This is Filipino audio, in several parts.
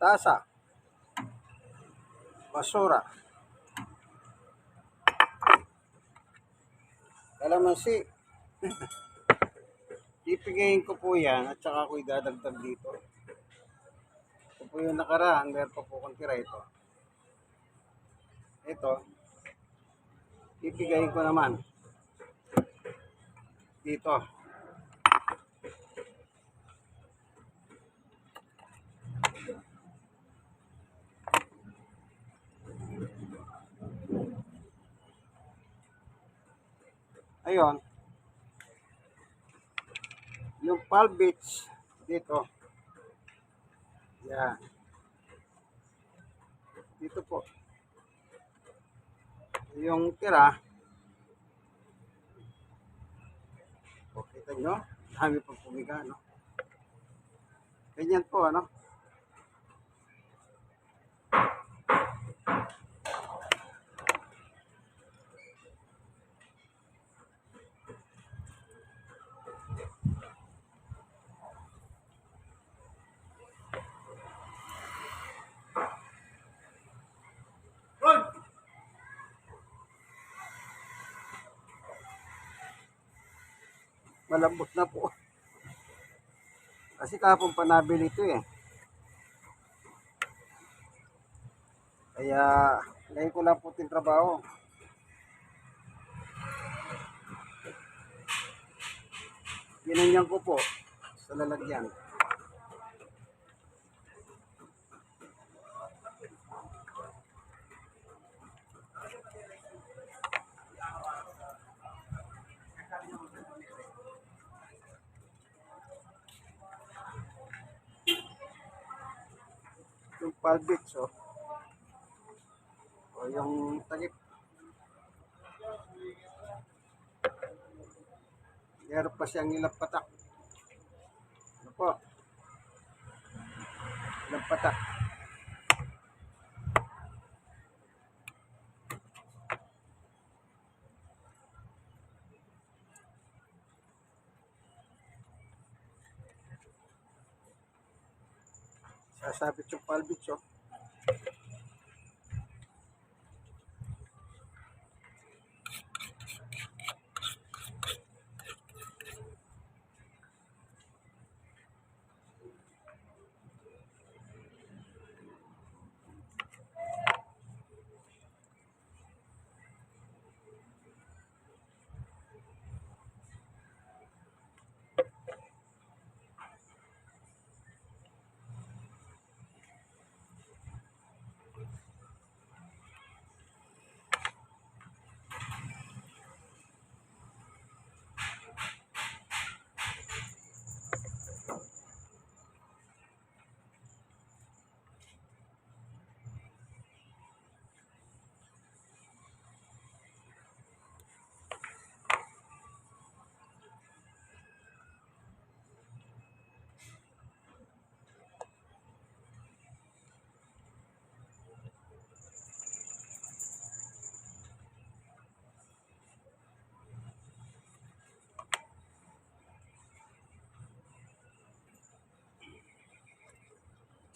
tasa, basura, kalamansi. Pipigayin ko po yan at saka ako idadagdag dito. Ito po yung nakaraan, meron pa po kong tira ito. Ito, pipigayin ko naman dito. Ayun. Yung palbits dito. Yan. Dito po. Yung tira. O, kita nyo? Dami pang pumiga, no? Ganyan po, ano? Malambot na po. Kasi kahapon pa nabili ito eh. Kaya ngayon ko lang po trabaho. Ginanyan ko po sa lalagyan. Yung palbits oh. O yung takip. Meron pa siyang ilang patak. Ano po? Ilang patak. Sasabit yung palbits oh.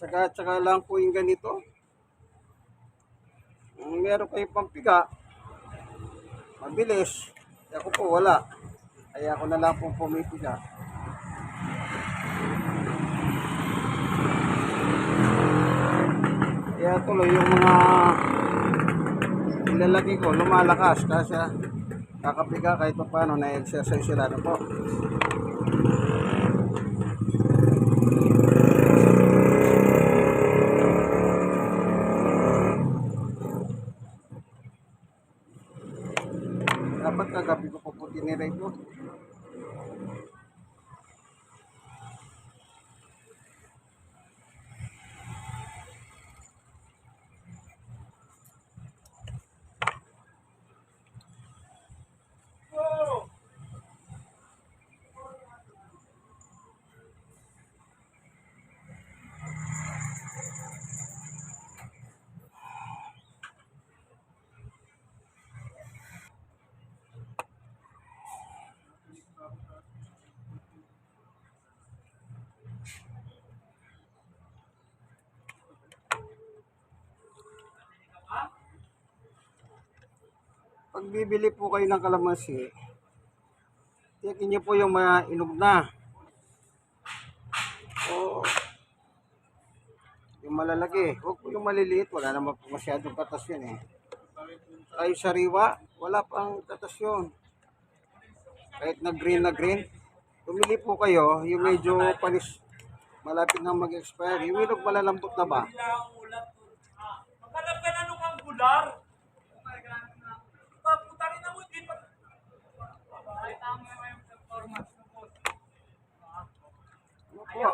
Tsaka-tsaka lang po yung ganito. Kung meron kayo pampiga, mabilis. Ako po wala. Kaya ako na lang po pumipiga. Kaya tuloy yung mga ilalagay ko, lumalakas kasi kakapiga kahit pa paano na-exercise sila na po. Dapat kagabi ko po po tiniray Pag bibili po kayo ng kalamansi, tiyakin niyo po yung mga inog na. O yung malalaki. Huwag po yung maliliit. Wala naman po masyadong katas yun eh. Kayo sariwa, wala pang katas yun. Kahit na green na green. Pumili po kayo, yung medyo panis, malapit na mag-expire. Yung inog malalambot na ba? Maghanap ka na nung angular. Pagputarin na mo, hindi pa. Ano po? Ano ka na? Nangyayon na ako. Bili mo lang. Hindi pa ako kakain. Ito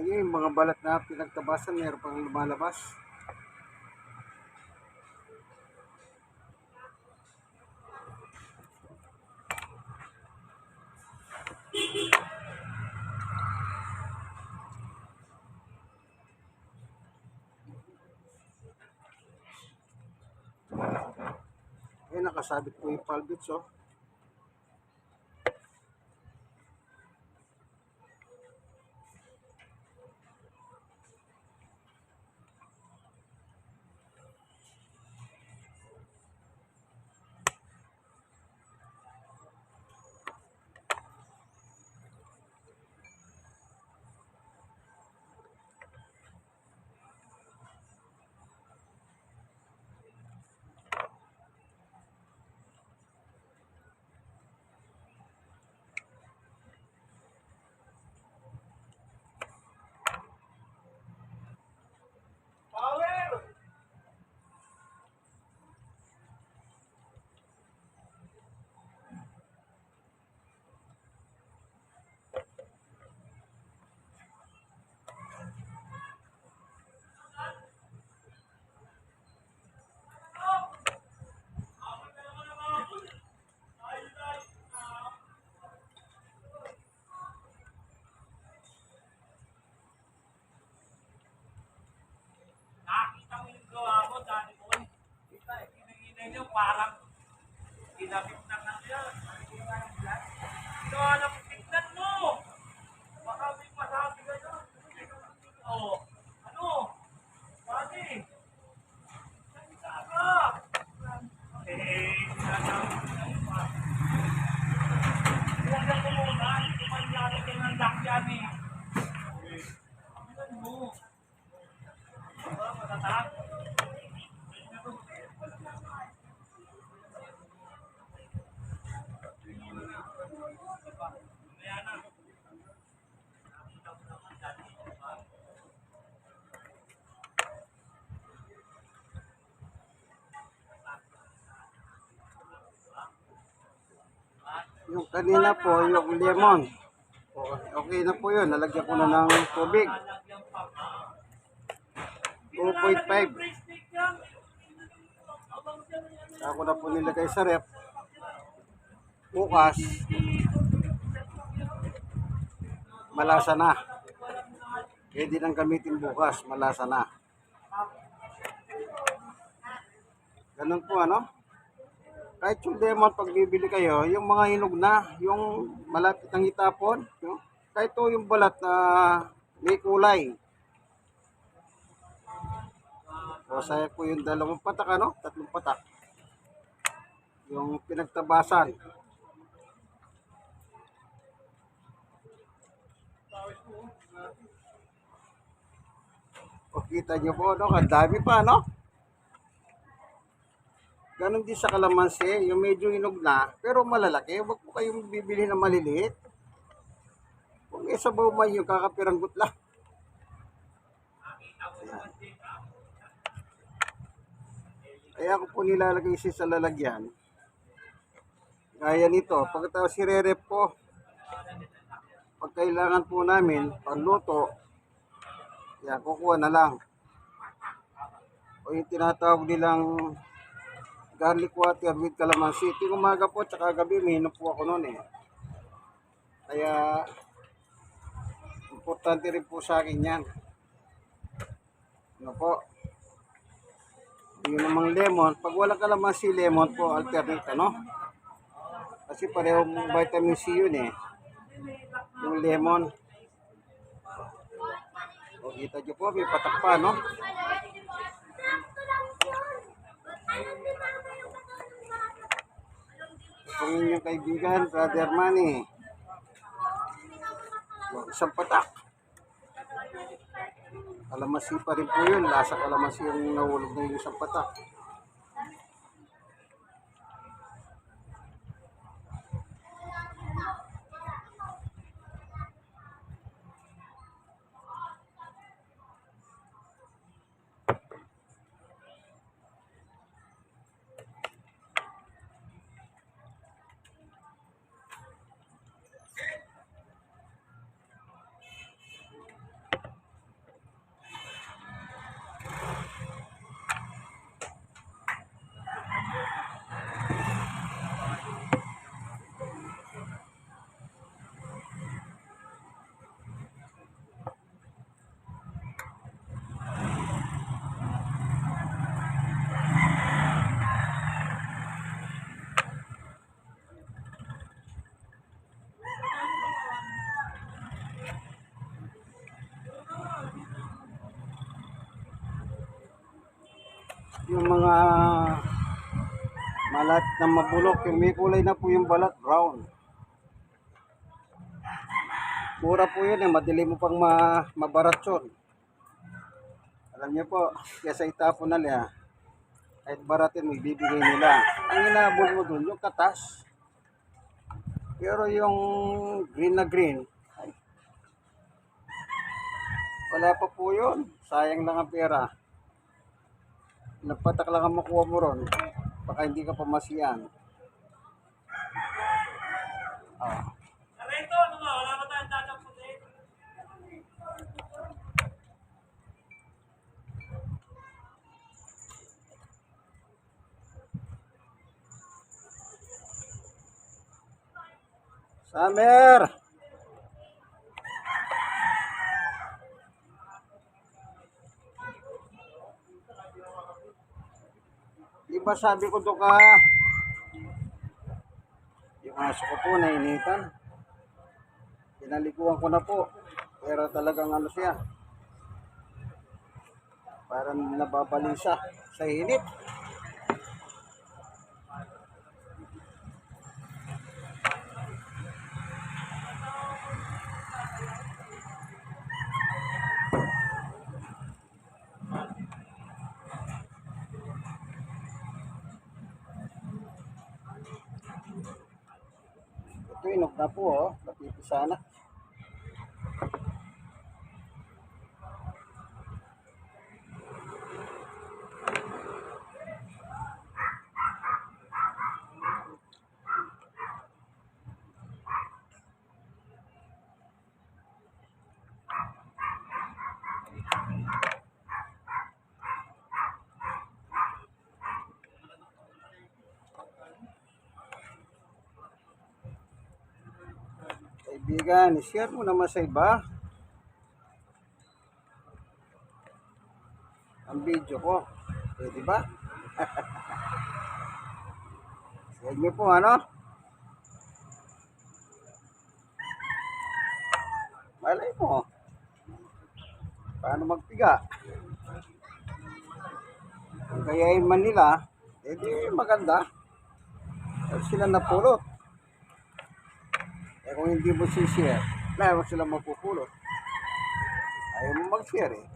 yun, yung mga balat na pinagtabasan, meron pang lumalabas. Nakasabit po yung palbits, oh. Power! Nakita mo yung gawa mo, dati ko eh. Kita eh, kinangina niyo, parang ginamit na na yan. Nakikita yung vlog. Gawa na mo, tignan mo! Baka may masabi ka doon. Oo. Ano? Pati. Salita ka! Eh, sinasabi ko na yun, ah. Huwag na ko muna, hindi man yari ka ng lakyan eh. Eh, tignan mo. Diba, matatag? Mamaya na. Yung kanina po, yung lemon. Okay, na po yun. Nalagyan ko na ng tubig. 2.5. Ako na po nilagay sa rep. Bukas, malasa na. Pwede nang gamitin bukas, malasa na. Ganun po ano? Kahit yung lemon pag bibili kayo, yung mga hinog na, yung malapit ng itapon, yung, kahit to yung balat na may kulay. O saya po yung dalawang patak ano, tatlong patak. Yung pinagtabasan. O kita nyo po, no? Ang dami pa, no? Ganon din sa kalamansi, yung medyo hinog na, pero malalaki. Huwag po kayong bibili na maliliit. Kung isa ba man yung kakapiranggot lang. Kaya ko po nilalagay siya sa lalagyan. Gaya nito, pagkatapos sirerep po, pag kailangan po namin, panluto, yan, kukuha na lang. O yung tinatawag nilang garlic water with calamansi. Ito umaga po, tsaka gabi, minom po ako noon eh. Kaya, importante rin po sa akin yan. Ano po? Yung namang lemon, pag wala calamansi lemon po, alternate ano? Kasi parehong vitamin C yun eh. Yung lemon. O, kita nyo po, may patak pa, no? Kung inyong kaibigan, Brother Manny. Isang patak. Kalamansi pa rin po yun. Lasa kalamansi yung nahulog na yung isang patak. Yung mga malat na mabulok, yung may kulay na po yung balat, brown. Mura po yun eh, madali mo pang ma mabarat. Alam niyo po, kesa itapon na liya, kahit baratin mo, ibibigay nila. Ang inabol mo dun, yung katas. Pero yung green na green, wala pa po yun. Sayang lang ang pera nagpatak lang ang makuha mo ron, baka hindi ka pamasiyan. Ah, Narito, ano ba? Wala ba tayong dadang puti? Summer! Di ba sabi ko doon ka, yung aso ko po nainitan. Pinaliguan ko na po. Pero talagang ano siya. Parang nababalisa sa init. Sana. Kaibigan, share mo naman sa iba. Ang video ko. Pwede ba? share niyo po ano? Malay mo. Paano magpiga? Kung kayain man nila, edi maganda. At sila napulot. Eh kung hindi mo si-share, meron silang mapupulot. Ayaw mo mag-share eh.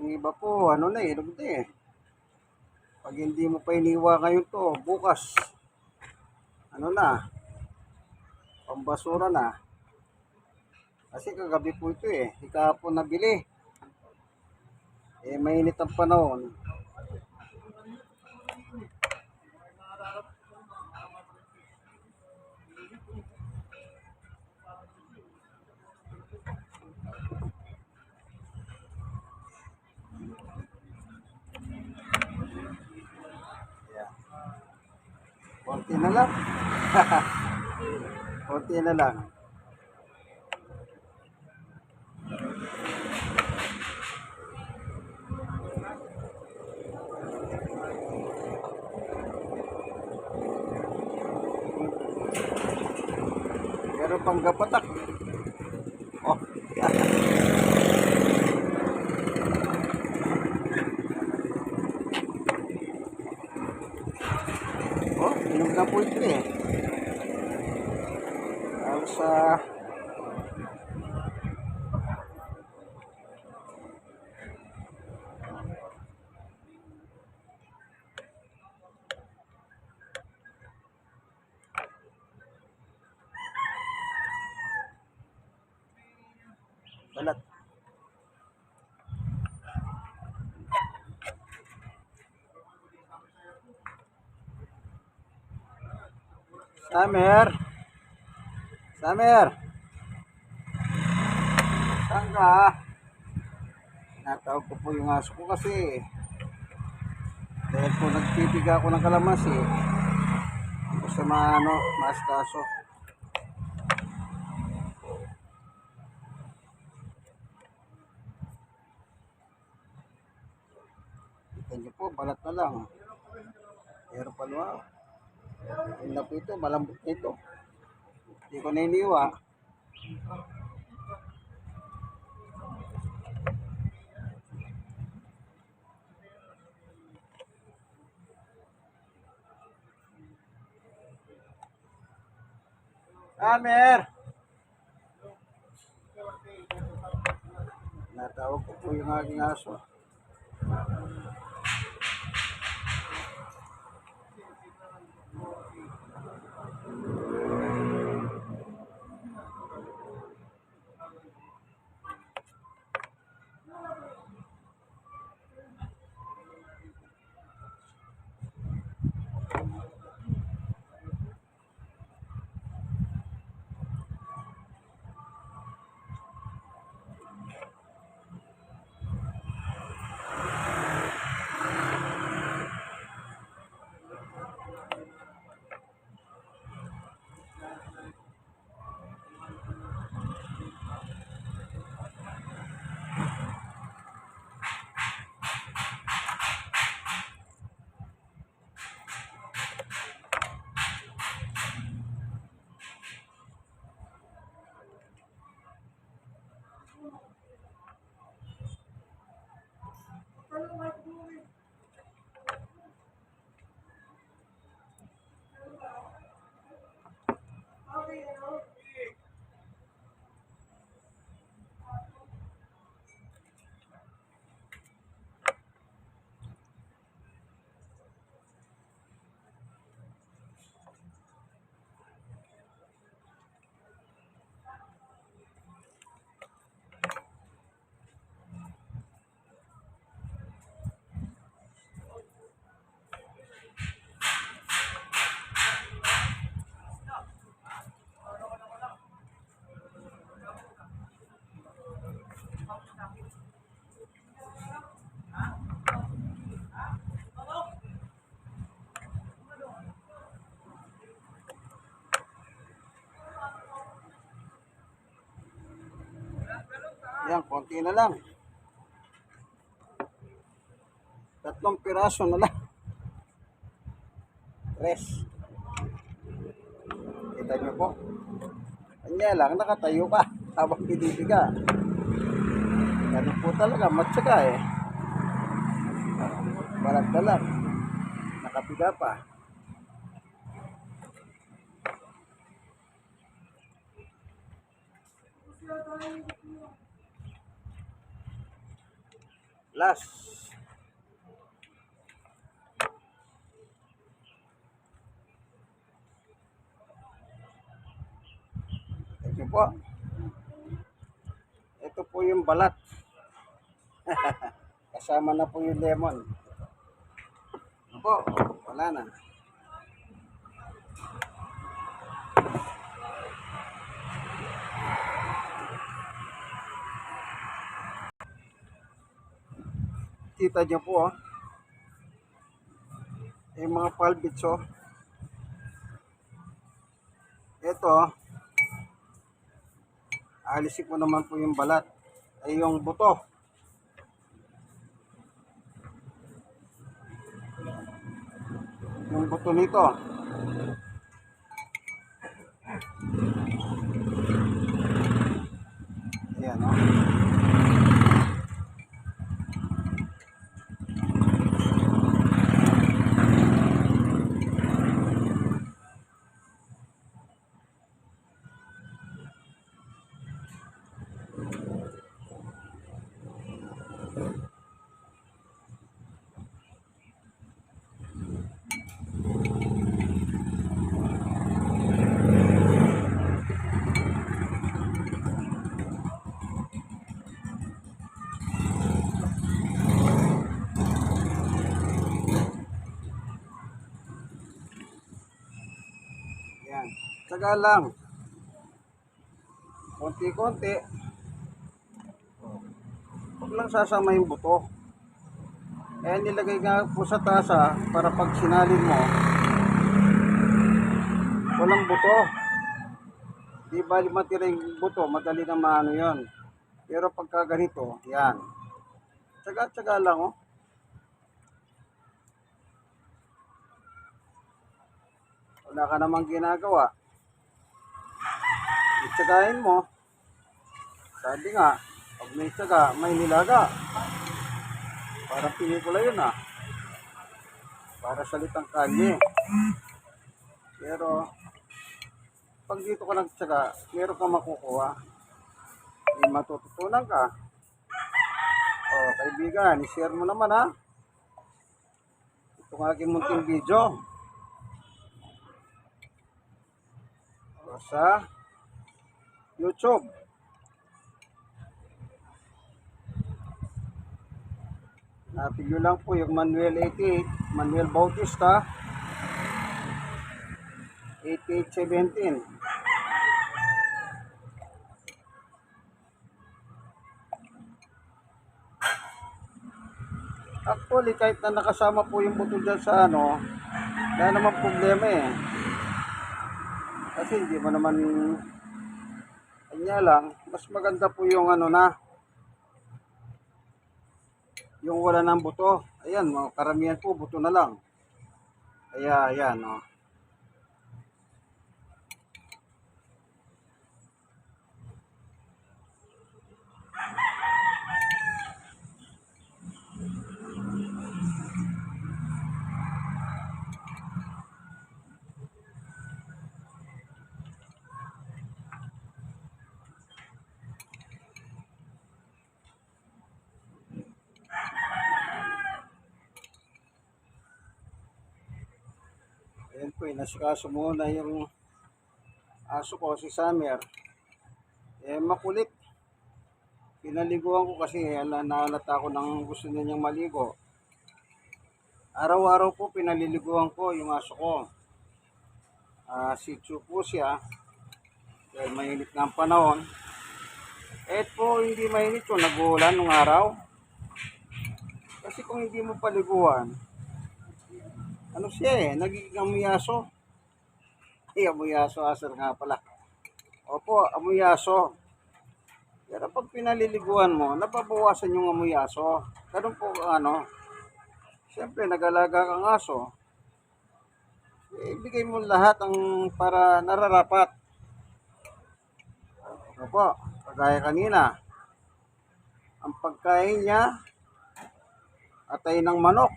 Yung iba po, ano na eh, inog na eh. Pag hindi mo pa iniwa ngayon to, bukas, ano na, pambasura na. Kasi kagabi po ito eh, ikapon nabili. Eh, mainit ang panahon. Konti na lang. Konti na lang. Meron pang gapatak. Oh. oh, inom na po ito eh. Tapos sa balat. Summer. Summer. Saan ka? Natawag ko po yung aso ko kasi dahil po nagpipiga ako ng kalamansi gusto ma ano, mas kaso. Kita niyo po, balat na lang. Pero pa po ito, malambot ito. Hindi ko na iniwa. Amer! Natawag ko po yung aking aso. Konti na lang. Tatlong piraso na lang. Tres. Kita niyo po. Kanya lang, nakatayo ka. Habang pinipiga. Ganun po talaga, matyaga eh. Balat na lang. Nakapiga pa. Plus. Thank you po. Ito po yung balat. Kasama na po yung lemon. Ano Opo, wala na. Kita niyo po, oh. Yung mga palbits, oh. Ito, alisin ko naman po yung balat. Ay yung buto. Yung buto nito. Ayan, oh. Yan. Tsaga lang. Konti-konti. Huwag lang sasama yung buto. Kaya nilagay nga po sa tasa para pag sinalin mo, walang buto. Di bali matira yung buto, madali na maano yun. Pero pagka ganito, yan. Tsaga-tsaga lang oh. Wala ka namang ginagawa. Itsagain mo. Sabi nga, pag may tsaga, may nilaga. Parang pelikula yun ah. Para salitang kalye. Pero, pag dito ka nagtsaga, meron ka makukuha. May matututunan ka. O, kaibigan, i-share mo naman ha. Itong aking munting video. O, sa YouTube. Napig nyo lang po yung Manuel 88, Manuel Bautista, 8817. Actually, kahit na nakasama po yung buto dyan sa ano, wala naman problema eh. Kasi hindi mo naman, kanya lang, mas maganda po yung ano na, yung wala ng buto. Ayan, karamihan po, buto na lang. Kaya, ayan, oh. Ayan po, inasikaso muna yung aso ko, si Summer. Eh, makulit. Pinaliguan ko kasi ala, naalata ko ng gusto niya niyang maligo. Araw-araw po pinaliliguan ko yung aso ko. Ah, si Chu po siya. Dahil mainit na ang panahon. Eh po, hindi mainit yun. Nag-uulan araw. Kasi kung hindi mo paliguan, ano siya eh, nagiging amuyaso. Ay, amuyaso, asar nga pala. Opo, amuyaso. Pero pag pinaliliguan mo, nababawasan yung amuyaso. Ganun po ano. Siyempre, nag-alaga kang aso. Eh, ibigay mo lahat ang para nararapat. Opo, kagaya kanina. Ang pagkain niya, atay ng manok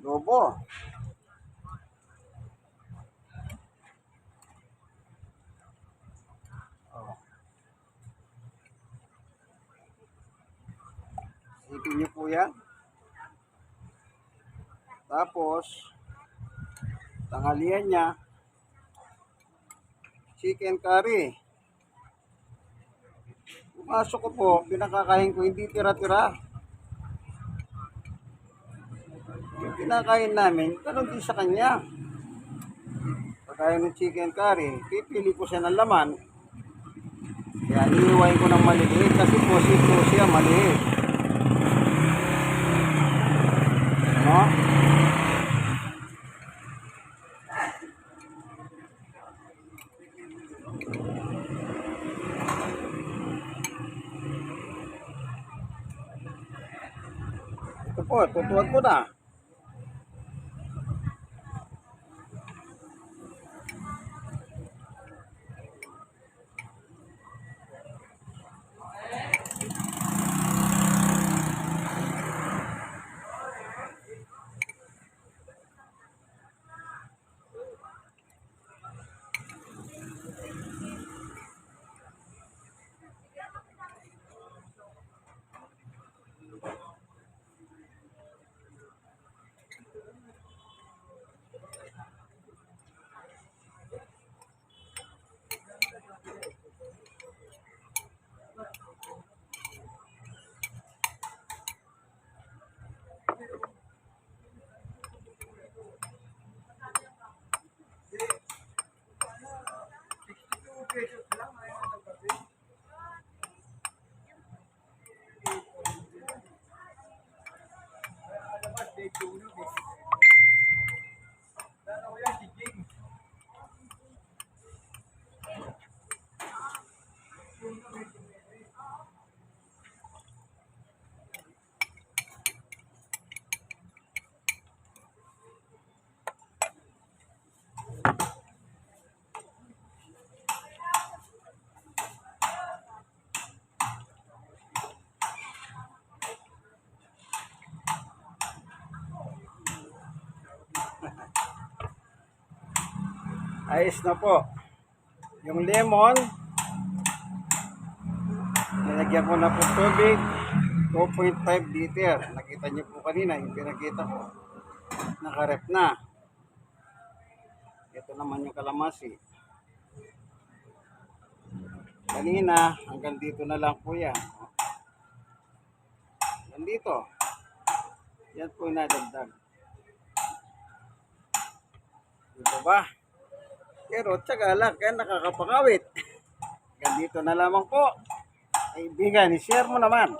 adobo. Oh. Isipin niyo po yan. Tapos, tanghalian niya, chicken curry. Pumasok ko po, pinakakain ko, hindi tira-tira. Yung pinakain namin, ganun din sa kanya. Pagkain ng chicken curry, pipili ko siya ng laman. Kaya iniiwain ko ng maliit kasi po sito siya maliit. No? Ito po, tutuwag ko na. Okay, just Ayos na po. Yung lemon, nilagyan ko na po tubig, 2.5 liter. Nakita niyo po kanina, yung pinakita ko. Nakarep na. Ito naman yung kalamansi. Kanina, hanggang dito na lang po yan. Hanggang dito. Yan po yung nadagdag. Dito ba? Pero tsaga lang, kaya nakakapangawit. Hanggang dito na lamang po. Kaibigan, i-share mo naman.